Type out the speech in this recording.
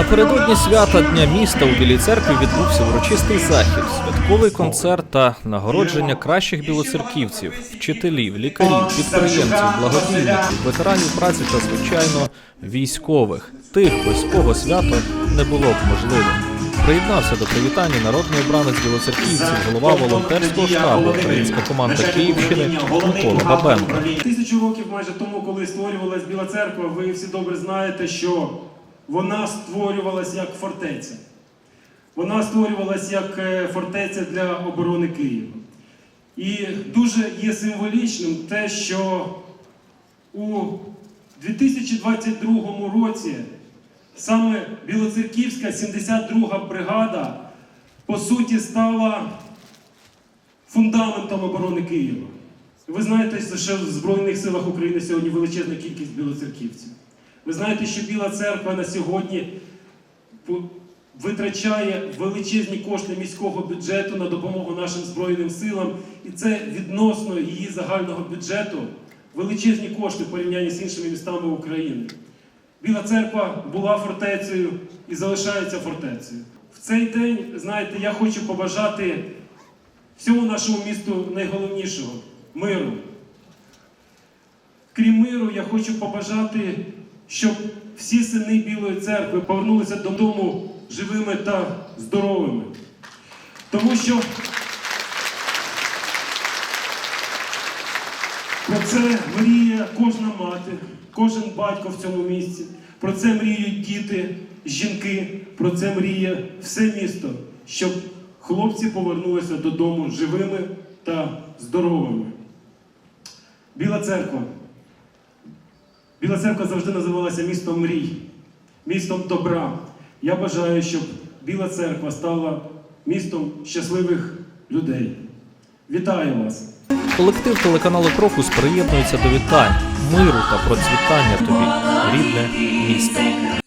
Напередодні свята Дня міста у Білій церкві відбувся урочистий захід, святковий концерт та нагородження кращих білоцерківців, вчителів, лікарів, підприємців, благодійників, ветеранів праці та, звичайно, військових, тих, без кого свято не було б можливим. Приєднався до привітання народний обранець білоцерківців, голова волонтерського штабу, українська команда Київщини Микола Бабенко. Тисячу років майже тому, коли створювалась Біла церква, ви всі добре знаєте, що вона створювалась як фортеця. Вона створювалась як е, фортеця для оборони Києва. І дуже є символічним те, що у 2022 році саме Білоцерківська 72-га бригада по суті стала фундаментом оборони Києва. Ви знаєте, що в Збройних силах України сьогодні величезна кількість білоцерківців. Ви знаєте, що Біла церква на сьогодні витрачає величезні кошти міського бюджету на допомогу нашим Збройним силам, і це відносно її загального бюджету величезні кошти в порівнянні з іншими містами України. Біла церква була фортецею і залишається фортецею. В цей день, знаєте, я хочу побажати всьому нашому місту найголовнішого миру. Крім миру, я хочу побажати, щоб всі сини Білої церкви повернулися додому живими та здоровими. Тому що про це мріє кожна мати, кожен батько в цьому місці. Про це мріють діти, жінки, про це мріє все місто, щоб хлопці повернулися додому живими та здоровими. Біла церква. Біла церква завжди називалася містом мрій, містом добра. Я бажаю, щоб Біла церква стала містом щасливих людей. Вітаю вас! Колектив телеканалу Крокус приєднується до вітань, миру та процвітання тобі, рідне місто.